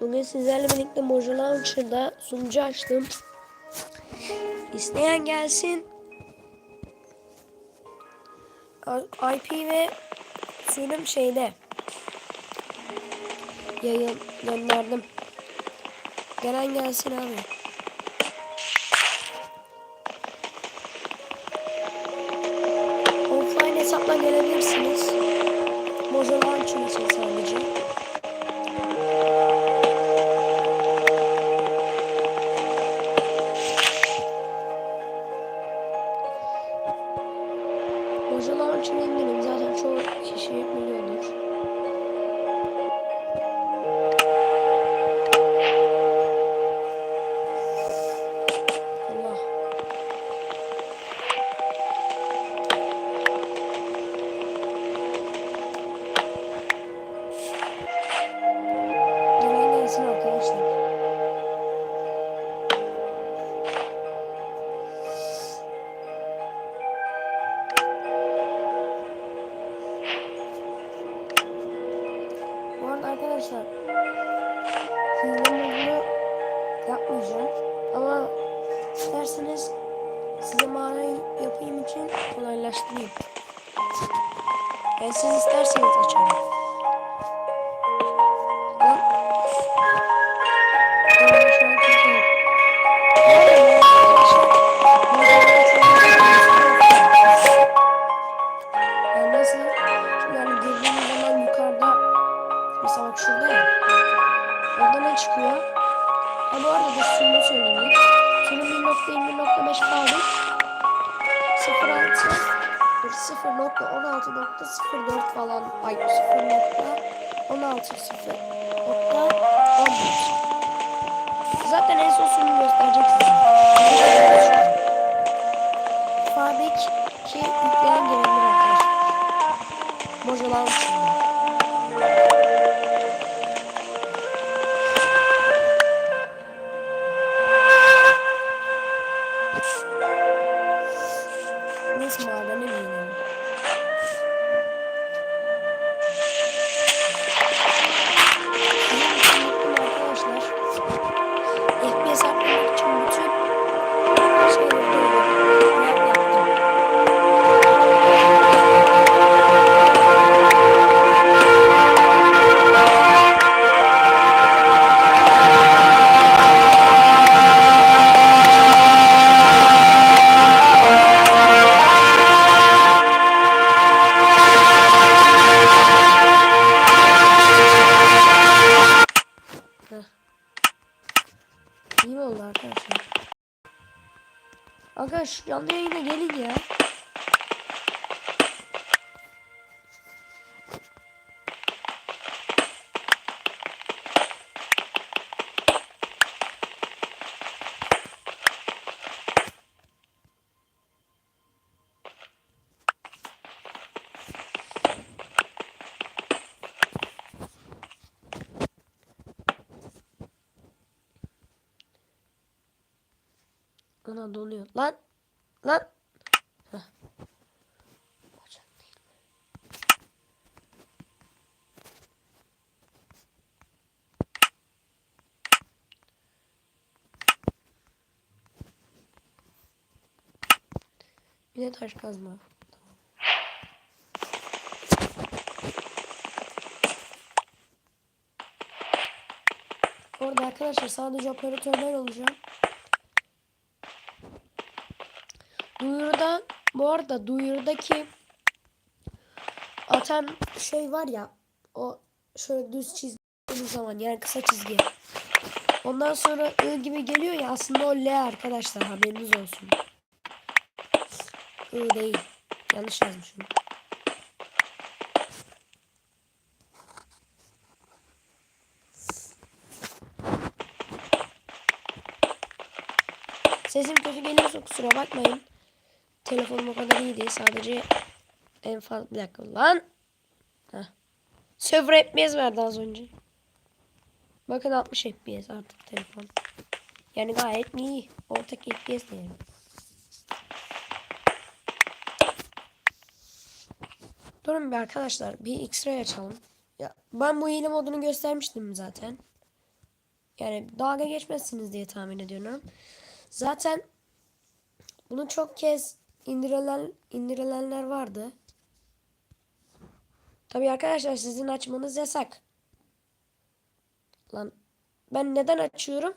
Bugün sizlerle birlikte Mojo Launcher'da sunucu açtım. İsteyen gelsin. IP ve sürüm şeyde. Yayın gönderdim. Gelen gelsin abi. İçin kolaylaştırayım. Yani siz isterseniz açarım. Orada ne çıkıyor? Ha bu arada da şunu söyleyeyim. Şunun 1.20.5 kaldık. 06 dur, 0.16.04 falan. Ay 0.16.0.14 Zaten Ana donuyor. Lan. Lan. Bir de taş kazma. Orada arkadaşlar sadece operatörler olacak. Duyuruda bu arada duyurudaki atan şey var ya o şöyle düz çizdiğimiz zaman yani kısa çizgi. Ondan sonra I gibi geliyor ya aslında o L arkadaşlar haberiniz olsun. I değil. Yanlış yazmışım. Sesim kötü geliyorsa kusura bakmayın. Telefonum o kadar iyi değil. Sadece en fazla bir dakika lan. Sıfır FPS verdi az önce. Bakın 60 FPS artık telefon. Yani gayet iyi. Ortak FPS diyelim. Durun bir arkadaşlar. Bir X-ray açalım. Ya ben bu hile modunu göstermiştim zaten. Yani dalga geçmezsiniz diye tahmin ediyorum. Zaten bunu çok kez indirilen indirilenler vardı. Tabii arkadaşlar sizin açmanız yasak. Lan ben neden açıyorum?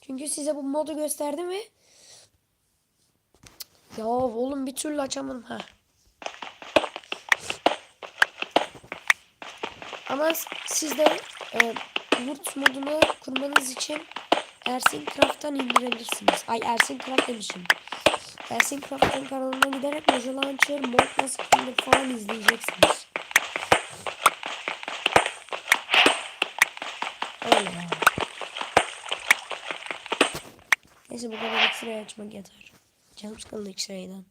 Çünkü size bu modu gösterdim ve ya oğlum bir türlü açamadım ha. Ama siz de e, Word modunu kurmanız için Ersin Craft'tan indirebilirsiniz. Ay Ersin Craft demişim. Ersin Craft'ın kanalına giderek Mojo Launcher, mod nasıl falan izleyeceksiniz. Öyle. Neyse bu kadar X-ray açmak yeter. Canım sıkıldı X-ray'den.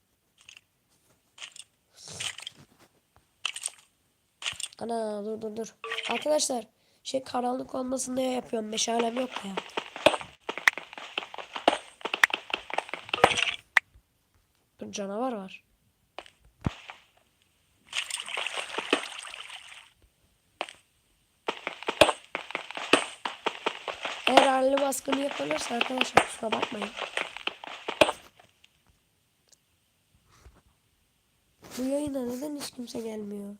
Ana dur dur dur. Arkadaşlar şey karanlık olmasın diye yapıyorum. Meşalem yok ya. Canavar var. Eğer halli baskını yapılırsa arkadaşlar kusura bakmayın. Bu yayına neden hiç kimse gelmiyor?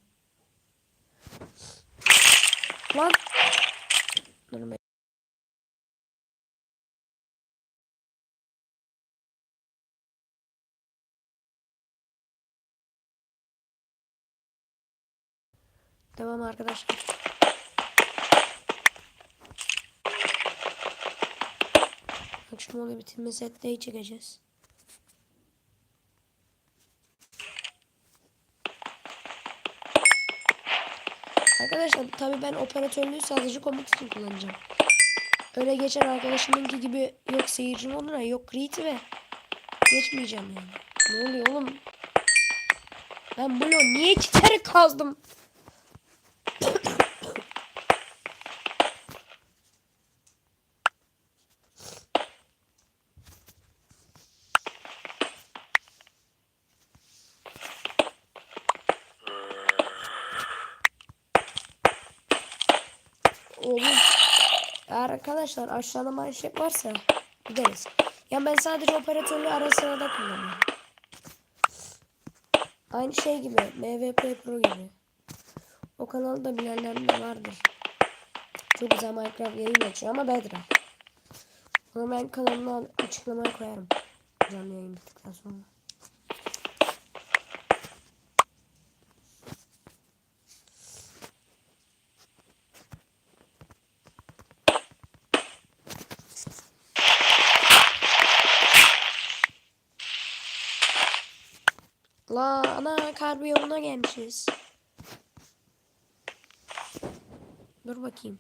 Lan. Dur Devam arkadaşlar. Akşam oluyor bitirme setteyi çekeceğiz. Arkadaşlar tabi ben operatörlüğü sadece komut için kullanacağım. Öyle geçen arkadaşımınki gibi yok seyirci moduna yok creative geçmeyeceğim yani. Ne oluyor oğlum? Ben bunu niye kere kazdım? Oğlum. Arkadaşlar aşağıda manşet varsa gideriz. Ya ben sadece operatörlü ara sırada kullanıyorum. Aynı şey gibi. MVP Pro gibi. O kanalda bilenler de vardır. Çok güzel Minecraft yayın açıyor ama Bedrock. Onu ben kanalına açıklamaya koyarım. Canlı yayın bittikten sonra. Ana kar yoluna gelmişiz. Dur bakayım.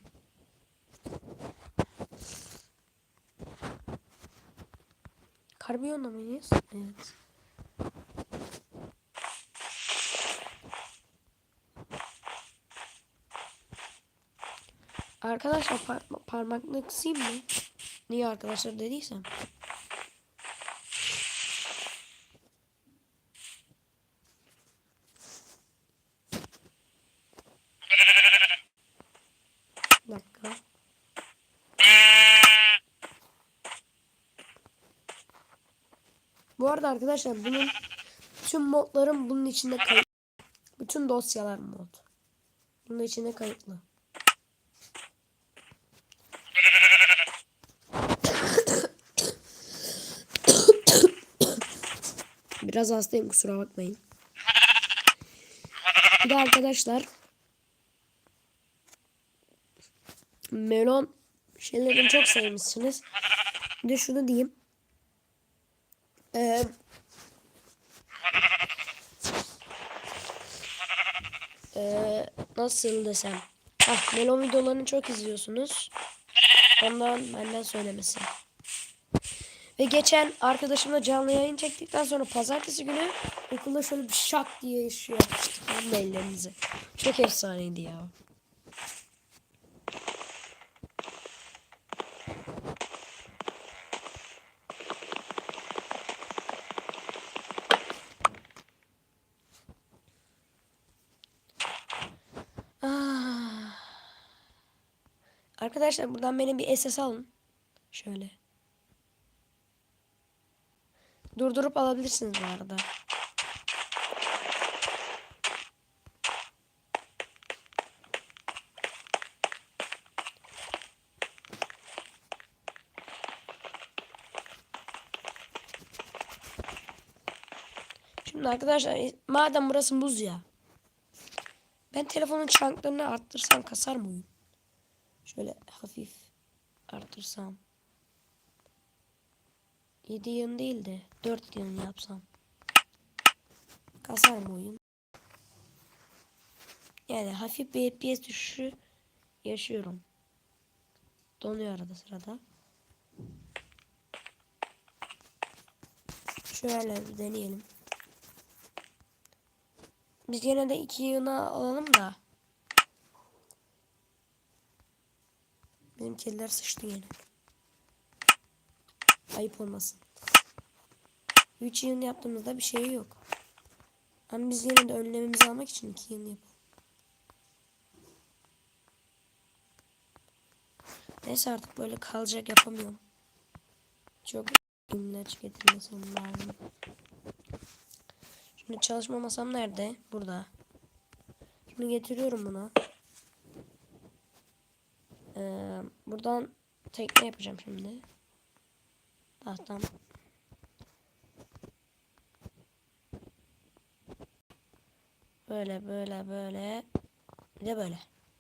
Karbiyonda mıyız? Evet. Arkadaşlar par parmakla kısayım mı? Niye arkadaşlar dediysem. Bir dakika. Bu arada arkadaşlar bunun tüm modlarım bunun içinde kayıt. Bütün dosyalar mod. Bunun içinde kayıtlı. Biraz hastayım kusura bakmayın. Bir de arkadaşlar melon şeylerini çok sevmişsiniz. Bir de şunu diyeyim. Ee, ee, nasıl desem. Ah, melon videolarını çok izliyorsunuz. Ondan benden söylemesi. Ve geçen arkadaşımla canlı yayın çektikten sonra pazartesi günü okulda şöyle bir şak diye yaşıyor. Alın ellerinizi. Çok efsaneydi ya. Arkadaşlar buradan benim bir SS alın. Şöyle. Durdurup alabilirsiniz bu arada. Şimdi arkadaşlar madem burası buz ya. Ben telefonun çanklarını arttırsam kasar mı oyun? Şöyle hafif arttırsam. 7 yıl değil de 4 yıl yapsam. Kasar mı oyun? Yani hafif bir FPS düşüşü yaşıyorum. Donuyor arada sırada. Şöyle bir deneyelim. Biz yine de iki yığına alalım da. Benim kediler sıçtı yine. Ayıp olmasın. Üç yığın yaptığımızda bir şey yok. Ama biz yine de önlememizi almak için iki yığın yapalım. Neyse artık böyle kalacak yapamıyorum. Çok ilaç getirmesi lazım. Şimdi çalışma masam nerede? Burada. Şimdi getiriyorum bunu. Ee, buradan tekne yapacağım şimdi. Tahtam. Böyle böyle böyle. Bir de böyle.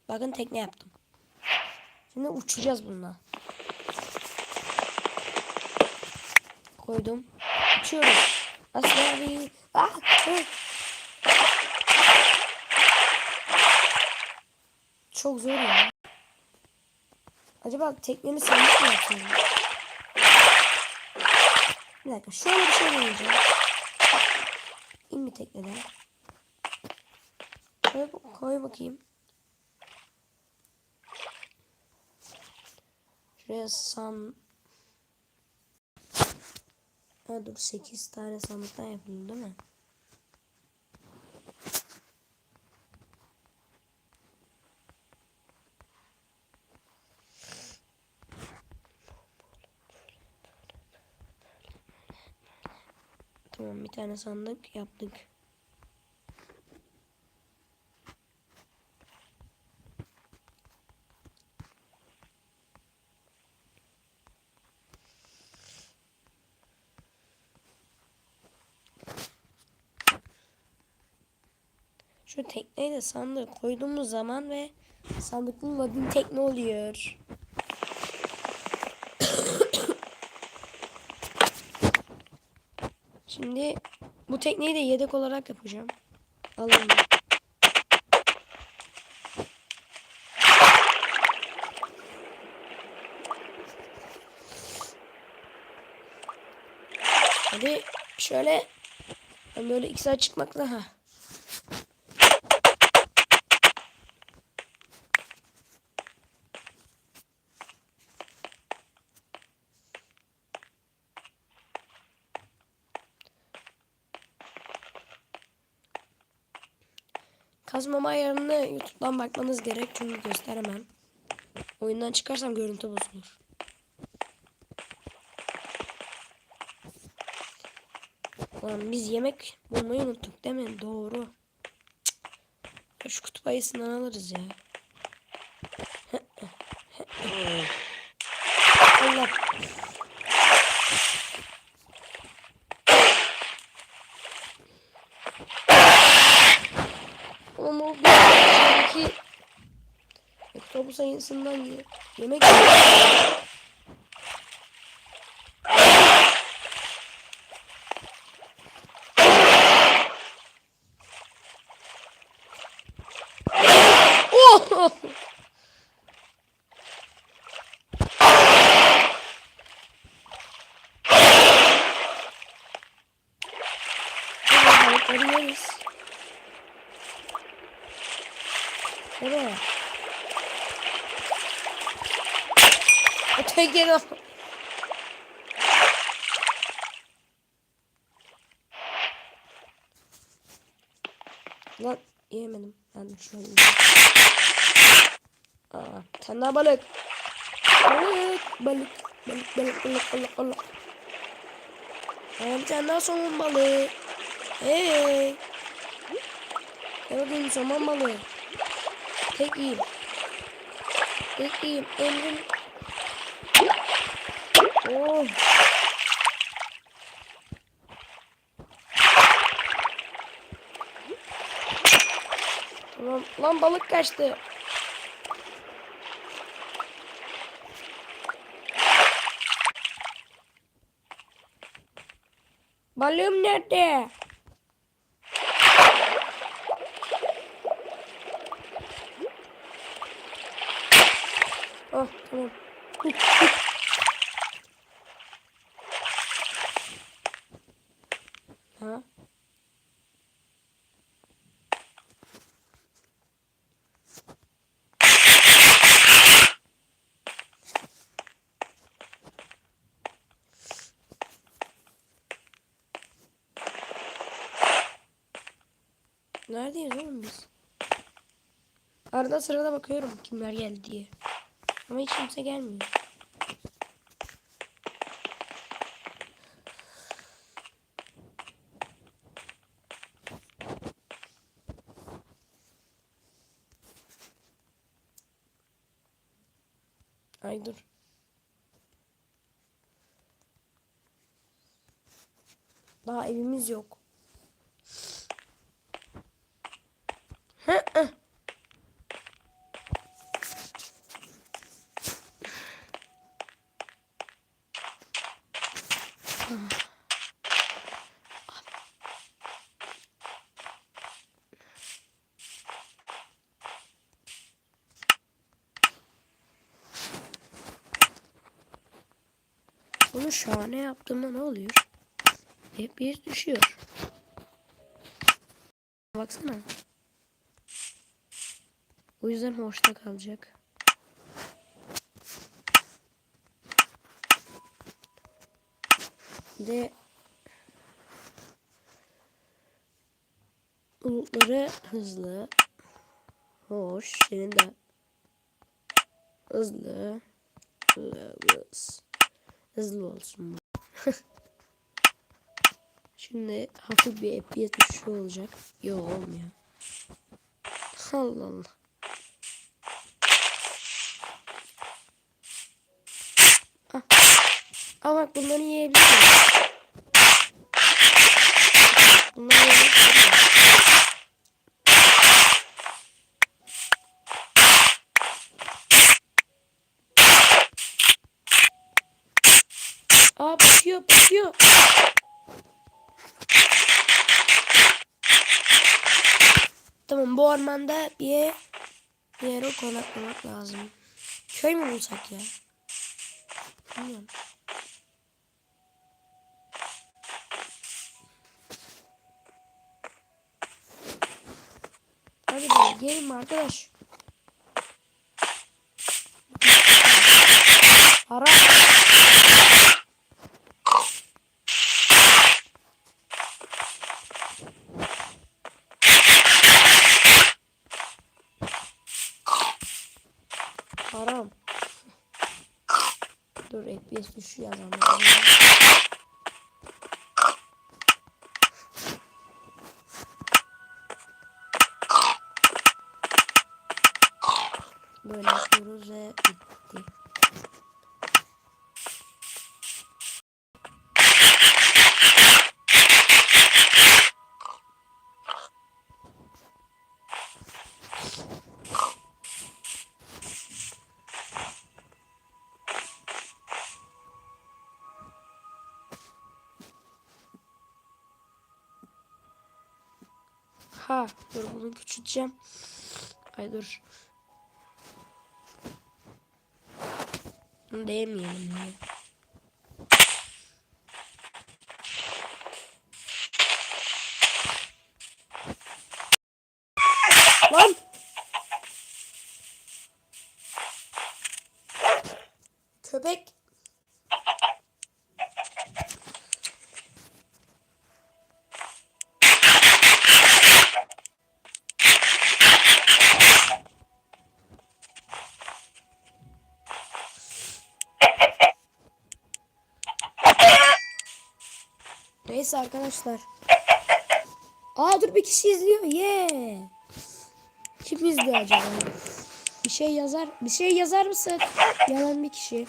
Bakın tekne yaptım. Şimdi uçacağız bununla. Koydum. Uçuyoruz. Aslan Ah! ah. Çok zor ya. Acaba teknenin sandık mı yapayım? Bir dakika şöyle bir şey deneyeceğim. İn bir tekneden. Koy, koy bakayım. Şuraya san... Ha dur 8 tane sandıktan yapıldı değil mi? Tamam bir tane sandık yaptık. Şu tekneyi de sandığa koyduğumuz zaman ve sandıklı login tekne oluyor. Şimdi bu tekneyi de yedek olarak yapacağım. Alalım. Hadi şöyle ben böyle iki saat çıkmakla ha. Kazmama ayarını YouTube'dan bakmanız gerek çünkü gösteremem. Oyundan çıkarsam görüntü bozulur. Lan biz yemek bulmayı unuttuk değil mi? Doğru. Cık. Şu kutup ayısından alırız ya. Allah. Oğlum o bir içerideki otobüs ayısından ye yemek Öte gel o. Lan yemedim. Ben şöyle. Aa, sen daha balık. Balık, balık, balık, balık, balık, balık, balık. Aa, tane daha somon balığı. Hey. Bakayım somon balığı. Tek yiyeyim. Tek yiyeyim. Emrim. Oh. Tamam. Lan balık kaçtı. Balığım nerede? Oh tamam. ha? Neredeyiz oğlum biz? Arada sırada bakıyorum kimler geldi diye. Ama hiç kimse gelmiyor. Ay dur. Daha evimiz yok. Hı hı. Bunu şahane yaptığımda ne oluyor? Hep bir düşüyor. Baksana. O yüzden hoşta kalacak. De bulutları hızlı. Hoş. Senin de hızlı. Hızlı, hızlı olsun. Şimdi hafif bir FPS düşüşü olacak. Yok olmuyor. Allah Allah. Aa bak bunları yiyebilirim. Bunları yiyebilirim. Aa pişiyor pişiyor. Tamam bu ormanda bir, bir yere konaklamak lazım. Köy mü bulsak ya? Bilmiyorum. Hadi be gelin arkadaş. Ara. Haram. Dur FPS düşüyor ama. Böyle yapıyoruz ve bitti. Ha dur bunu küçülteceğim. Ay dur. Bunu değmeyelim ya. Lan! Neyse arkadaşlar. Aa dur bir kişi izliyor. Yeah. Kim izliyor acaba? Bir şey yazar. Bir şey yazar mısın? Yalan bir kişi.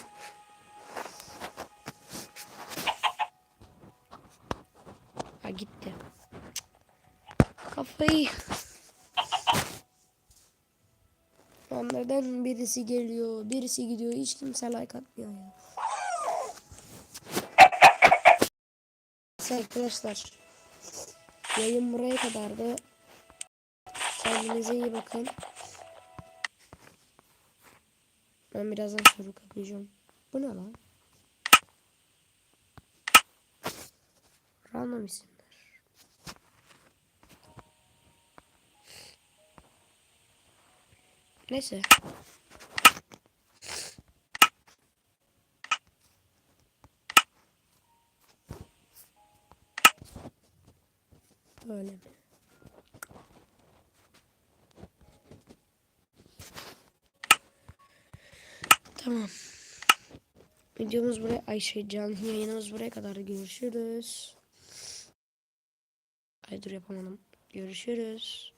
Ha gitti. Kafayı. Onlardan birisi geliyor, birisi gidiyor. Hiç kimse like atmıyor ya. Neyse arkadaşlar. Yayın buraya kadardı. Kendinize iyi bakın. Ben birazdan soru kapayacağım. Bu ne lan? Random isimler. Neyse. Böyle mi? Tamam. Videomuz buraya Ayşe canlı yayınımız buraya kadar görüşürüz. Ay dur yapamadım. Görüşürüz.